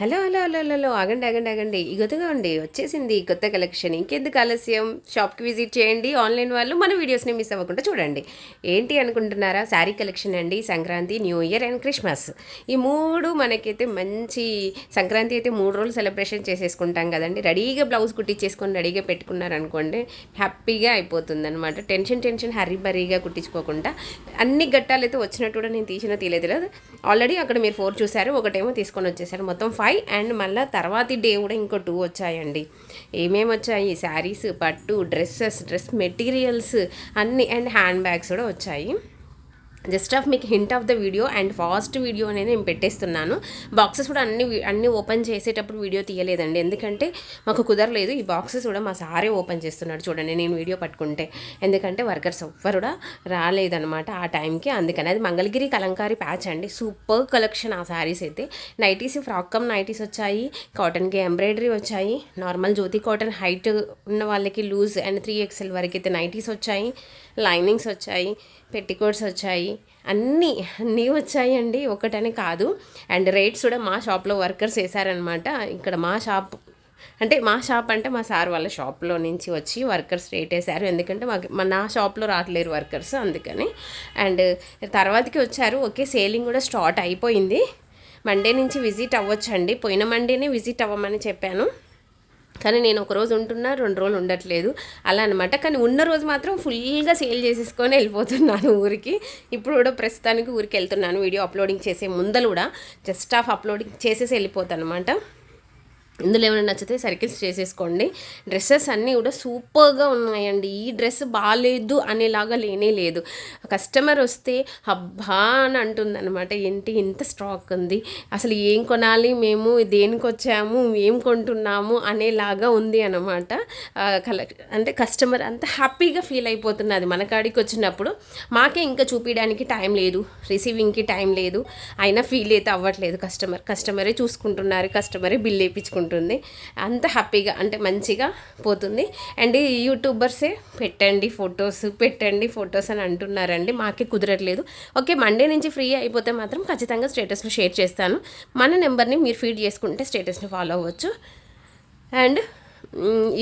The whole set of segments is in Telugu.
హలో హలో హలో హలో ఆగండి ఆగండి ఆగండి. ఇగొతగా అండి వచ్చేసింది కొత్త కలెక్షన్. ఇంకెందుకు ఆలస్యం? షాప్కి విజిట్ చేయండి. ఆన్లైన్ వాళ్ళు మన వీడియోస్ని మిస్ అవ్వకుండా చూడండి. ఏంటి అనుకుంటున్నారా? శారీ కలెక్షన్ అండి Sankranti new year and Christmas. ఈ మూడు మనకైతే మంచి సంక్రాంతి అయితే మూడు రోజులు సెలబ్రేషన్ చేసేసుకుంటాం కదండి. రెడీగా బ్లౌజ్ కుట్టించేసుకొని రెడీగా పెట్టుకున్నారనుకోండి హ్యాపీగా అయిపోతుంది అనమాట టెన్షన్ టెన్షన్ హరీ బరీగా కుట్టించుకోకుండా. అన్ని గట్టాలు అయితే వచ్చినట్టు కూడా నేను తీసిన తీయలేదు లేదు ఆల్రెడీ అక్కడ మీరు ఫోర్ చూసారు ఒకటేమో తీసుకొని వచ్చేసారు. మొత్తం ఫైవ్ ఫైవ్ అండ్ మళ్ళీ తర్వాతి డే కూడా ఇంకో టూ వచ్చాయండి. ఏమేమి వచ్చాయి? శారీస్ పట్టు డ్రెస్సెస్ డ్రెస్ మెటీరియల్స్ అన్ని అండ్ హ్యాండ్ బ్యాగ్స్ కూడా వచ్చాయి. జస్ట్ ఆఫ్ మీకు hint of the video and fast video అనేది నేను పెట్టేస్తున్నాను. బాక్సెస్ కూడా అన్ని అన్ని ఓపెన్ చేసేటప్పుడు వీడియో తీయలేదండి. ఎందుకంటే మాకు కుదరలేదు. ఈ బాక్సెస్ కూడా మా సారే ఓపెన్ చేస్తున్నాడు చూడండి నేను వీడియో పట్టుకుంటే. ఎందుకంటే వర్కర్స్ ఎవ్వరు కూడా రాలేదనమాట ఆ టైంకి. అందుకని అది మంగళగిరి కలంకారి ప్యాచ్ అండి. సూపర్ కలెక్షన్ ఆ శారీస్ అయితే. నైటీస్ ఫ్రాక్ కమ్ నైటీస్ వచ్చాయి. కాటన్కి ఎంబ్రాయిడరీ వచ్చాయి. నార్మల్ జ్యోతి కాటన్ హైట్ ఉన్న వాళ్ళకి లూజ్ అండ్ త్రీ ఎక్స్ఎల్ వరకు అయితే నైటీస్ వచ్చాయి. లైనింగ్స్ వచ్చాయి. పెట్టికోట్స్ వచ్చాయి. అన్నీ అన్నీ వచ్చాయండి. ఒకటనే కాదు. అండ్ రేట్స్ కూడా మా షాప్లో వర్కర్స్ వేసారనమాట ఇక్కడ మా షాప్ అంటే మా షాప్ అంటే మా సార్ వాళ్ళ షాప్లో నుంచి వచ్చి వర్కర్స్ రేట్ వేసారు ఎందుకంటే మాకు మా నా షాప్లో రావట్లేరు వర్కర్స్ అందుకని. అండ్ తర్వాతకి వచ్చారు. ఓకే సేలింగ్ కూడా స్టార్ట్ అయిపోయింది. మండే నుంచి విజిట్ అవ్వచ్చండి. పోయిన మండేనే విజిట్ అవ్వమని చెప్పాను. కానీ నేను ఒక రోజు ఉంటున్నా రెండు రోజులు ఉండట్లేదు. అలా అనమాట కానీ ఉన్న రోజు మాత్రం ఫుల్గా సేల్ చేసేసుకొని వెళ్ళిపోతున్నాను ఊరికి. ఇప్పుడు కూడా ప్రస్తుతానికి ఊరికి వెళ్తున్నాను. వీడియో అప్లోడింగ్ చేసే ముందలు కూడా జస్ట్ ఆఫ్ అప్లోడింగ్ చేసేసి వెళ్ళిపోతాను అనమాట ఇందులో ఏమైనా నచ్చితే సర్కిల్స్ చేసేసుకోండి. డ్రెస్సెస్ అన్నీ కూడా సూపర్గా ఉన్నాయండి. ఈ డ్రెస్ బాగాలేదు అనేలాగా లేనే లేదు. కస్టమర్ వస్తే హబ్బా అని అంటుందన్నమాట. ఏంటి ఇంత స్టాక్ ఉంది? అసలు ఏం కొనాలి? మేము దేనికి వచ్చాము? ఏం కొంటున్నాము? అనేలాగా ఉంది అనమాట అంటే కస్టమర్ అంత హ్యాపీగా ఫీల్ అయిపోతున్నది మన కాడికి వచ్చినప్పుడు. మాకే ఇంకా చూపించడానికి టైం లేదు. రిసీవింగ్కి టైం లేదు. అయినా ఫీల్ అయితే అవ్వట్లేదు కస్టమర్. కస్టమరే చూసుకుంటున్నారు. కస్టమరే బిల్ వేయించుకుంటున్నారు. ఉంటుంది. అంత హ్యాపీగా అంటే మంచిగా పోతుంది. అండ్ యూట్యూబర్సే పెట్టండి ఫొటోస్ పెట్టండి ఫొటోస్ అని అంటున్నారండి. మాకే కుదరట్లేదు. ఓకే మండే నుంచి ఫ్రీ అయిపోతే మాత్రం ఖచ్చితంగా స్టేటస్లో షేర్ చేస్తాను. మన నెంబర్ని మీరు ఫీడ్ చేసుకుంటే స్టేటస్ని ఫాలో అవ్వచ్చు. అండ్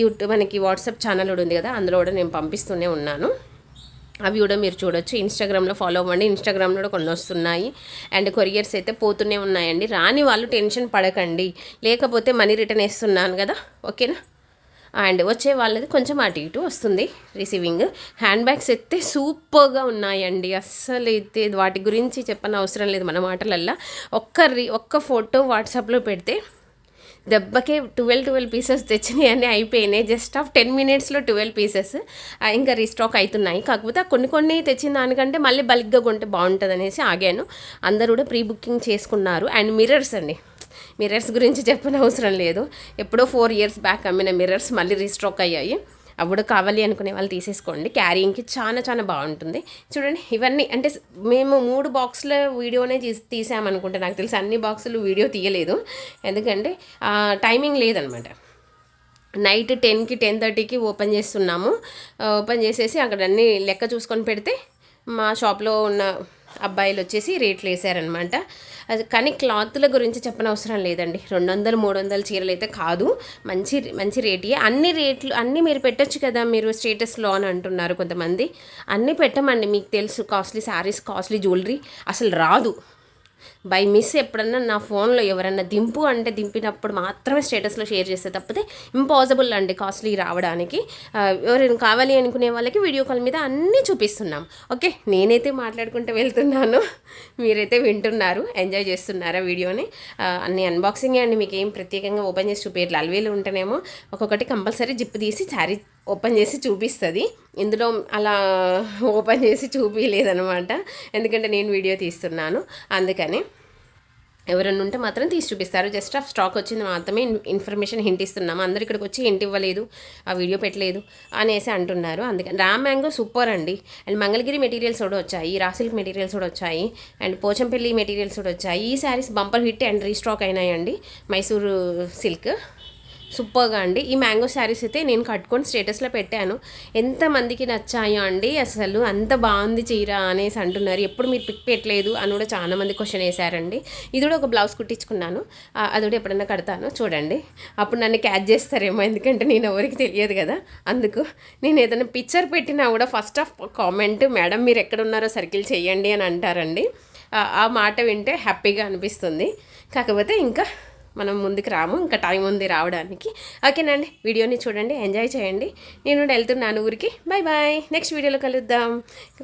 యూట్యూబ్ మనకి వాట్సాప్ ఛానల్ కూడా ఉంది కదా అందులో కూడా నేను పంపిస్తూనే ఉన్నాను. అవి కూడా మీరు చూడొచ్చు. ఇన్స్టాగ్రామ్లో ఫాలో అవ్వండి. ఇన్స్టాగ్రామ్లో కూడా కొన్ని వస్తున్నాయి. అండ్ కొరియర్స్ అయితే పోతూనే ఉన్నాయండి. రాని వాళ్ళు టెన్షన్ పడకండి. లేకపోతే మనీ రిటర్న్ వేస్తున్నాను కదా. ఓకేనా? అండ్ వచ్చే వాళ్ళది కొంచెం అటు ఇటు వస్తుంది రిసీవింగ్ హ్యాండ్ బ్యాగ్స్ అయితే సూపర్గా ఉన్నాయండి. అస్సలు అయితే వాటి గురించి చెప్పని అవసరం లేదు మన మాటలల్లో. ఒక్క రీ ఒక్క ఫోటో వాట్సాప్లో పెడితే దెబ్బకే ట్వెల్వ్ ట్వెల్వ్ పీసెస్ తెచ్చినాయి అని అయిపోయినాయి. జస్ట్ ఆఫ్ టెన్ మినిట్స్లో ట్వెల్వ్ పీసెస్ ఇంకా రీస్టాక్ అవుతున్నాయి కాకపోతే కొన్ని కొన్ని తెచ్చిన దానికంటే మళ్ళీ బల్క్గా కొంటే బాగుంటుంది అనేసి ఆగాను. అందరూ కూడా ప్రీ బుకింగ్ చేసుకున్నారు. అండ్ మిర్రర్స్ అండి. మిర్రర్స్ గురించి చెప్పనవసరం లేదు. ఎప్పుడో ఫోర్ ఇయర్స్ బ్యాక్ అమ్మిన మిర్రర్స్ మళ్ళీ రీస్టాక్ అయ్యాయి. అప్పుడు కావాలి అనుకునే వాళ్ళు తీసేసుకోండి. క్యారీయింగ్కి చాలా చాలా బాగుంటుంది. చూడండి ఇవన్నీ అంటే మేము మూడు బాక్సుల వీడియోనే తీసి తీసామనుకుంటే. నాకు తెలిసి అన్ని బాక్సులు వీడియో తీయలేదు. ఎందుకంటే టైమింగ్ లేదనమాట. నైట్ టెన్కి టెన్ థర్టీకి ఓపెన్ చేస్తున్నాము. ఓపెన్ చేసేసి అక్కడ అన్నీ లెక్క చూసుకొని పెడితే మా షాప్లో ఉన్న అబ్బాయిలు వచ్చేసి రేట్లు వేసారనమాట. అది కానీ క్లాత్ల గురించి చెప్పనవసరం లేదండి. రెండు వందలు మూడు వందల చీరలు అయితే కాదు. మంచి మంచి రేట్. అన్ని రేట్లు అన్నీ మీరు పెట్టచ్చు కదా మీరు స్టేటస్లో అని అంటున్నారు కొంతమంది. అన్నీ పెట్టమండి. మీకు తెలుసు కాస్ట్లీ శారీస్ కాస్ట్లీ జ్యువెలరీ అసలు రాదు. బై మిస్ ఎప్పుడన్నా నా ఫోన్లో ఎవరన్నా దింపు అంటే దింపినప్పుడు మాత్రమే స్టేటస్లో షేర్ చేస్తే తప్పితే ఇంపాసిబుల్ అండి కాస్ట్లీ రావడానికి. ఎవరైనా కావాలి అనుకునే వాళ్ళకి వీడియో కాల్ మీద అన్నీ చూపిస్తున్నాం. ఓకే నేనైతే మాట్లాడుకుంటూ వెళ్తున్నాను. మీరైతే వింటున్నారు ఎంజాయ్ చేస్తున్నారా వీడియోని? అన్ని అన్బాక్సింగ్ అండి. మీకు ఏం ప్రత్యేకంగా ఓపెన్ చేసి చూపించట్లేదు అలవేలు ఉంటేనేమో ఒక్కొక్కటి కంపల్సరీ జిప్ తీసి శారీ ఓపెన్ చేసి చూపిస్తుంది. ఇందులో అలా ఓపెన్ చేసి చూపించలేదనమాట ఎందుకంటే నేను వీడియో తీస్తున్నాను. అందుకని ఎవరైనా ఉంటే మాత్రం తీసి చూపిస్తారు. జస్ట్ ఆఫ్ స్టాక్ వచ్చింది మాత్రమే ఇన్ఫర్మేషన్ హింట్ ఇస్తున్నాము అందరు ఇక్కడికి వచ్చి హింట్ ఇవ్వలేదు ఆ వీడియో పెట్టలేదు అనేసి అంటున్నారు. అందుకని రామ్ మ్యాంగో సూపర్ అండి. అండ్ మంగళగిరి మెటీరియల్స్ కూడా వచ్చాయి రాసిల్క్ మెటీరియల్స్ కూడా వచ్చాయి అండ్ పోచంపల్లి మెటీరియల్స్ కూడా వచ్చాయి. ఈ saris bumper hit and restock అయినాయండి మైసూరు సిల్క్. సూపర్గా అండి. ఈ మ్యాంగో శారీస్ అయితే నేను కట్టుకొని స్టేటస్లో పెట్టాను. ఎంతమందికి నచ్చాయో అండి అసలు అంత బాగుంది చీర అనేసి అంటున్నారు. ఎప్పుడు మీరు పిక్ పెట్టలేదు అని కూడా చాలా మంది క్వశ్చన్ వేశారండి. ఇది కూడా ఒక బ్లౌజ్ కుట్టించుకున్నాను. అది కూడా ఎప్పుడైనా కడతాను. చూడండి. అప్పుడు నన్ను క్యాచ్ చేస్తారేమో ఎందుకంటే నేను ఎవరికి తెలియదు కదా. అందుకు నేను ఏదైనా పిక్చర్ పెట్టినా కూడా ఫస్ట్ ఆఫ్ కామెంట్ మేడం మీరు ఎక్కడ ఉన్నారో సర్కిల్ చేయండి అని అంటారండి. ఆ మాట వింటే హ్యాపీగా అనిపిస్తుంది. కాకపోతే ఇంకా మనం ముందుకు రాము ఇంకా టైం ఉంది రావడానికి. ఓకేనండి వీడియోని చూడండి ఎంజాయ్ చేయండి. నేను వెళ్తున్నాను ఊరికి. బాయ్ బాయ్ నెక్స్ట్ వీడియోలో కలుద్దాం.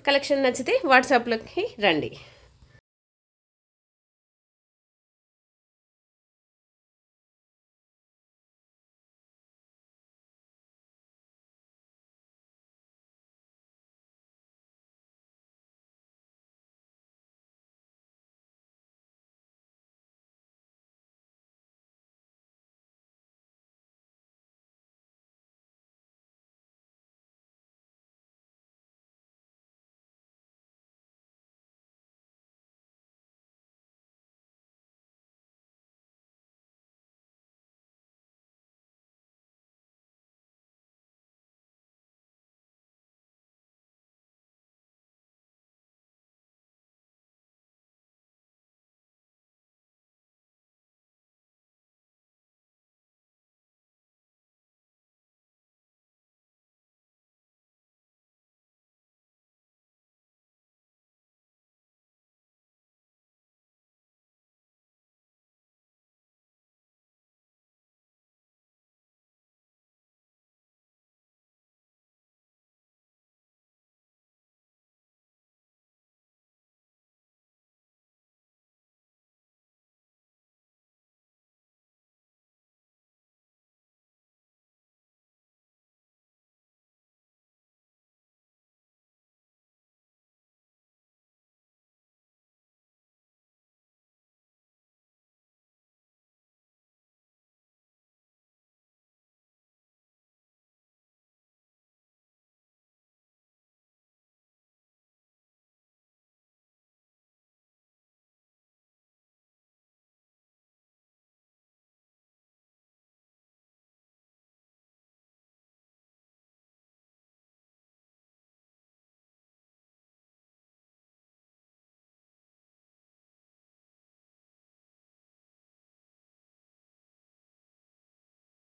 కలెక్షన్ నచ్చితే వాట్సాప్లోకి రండి.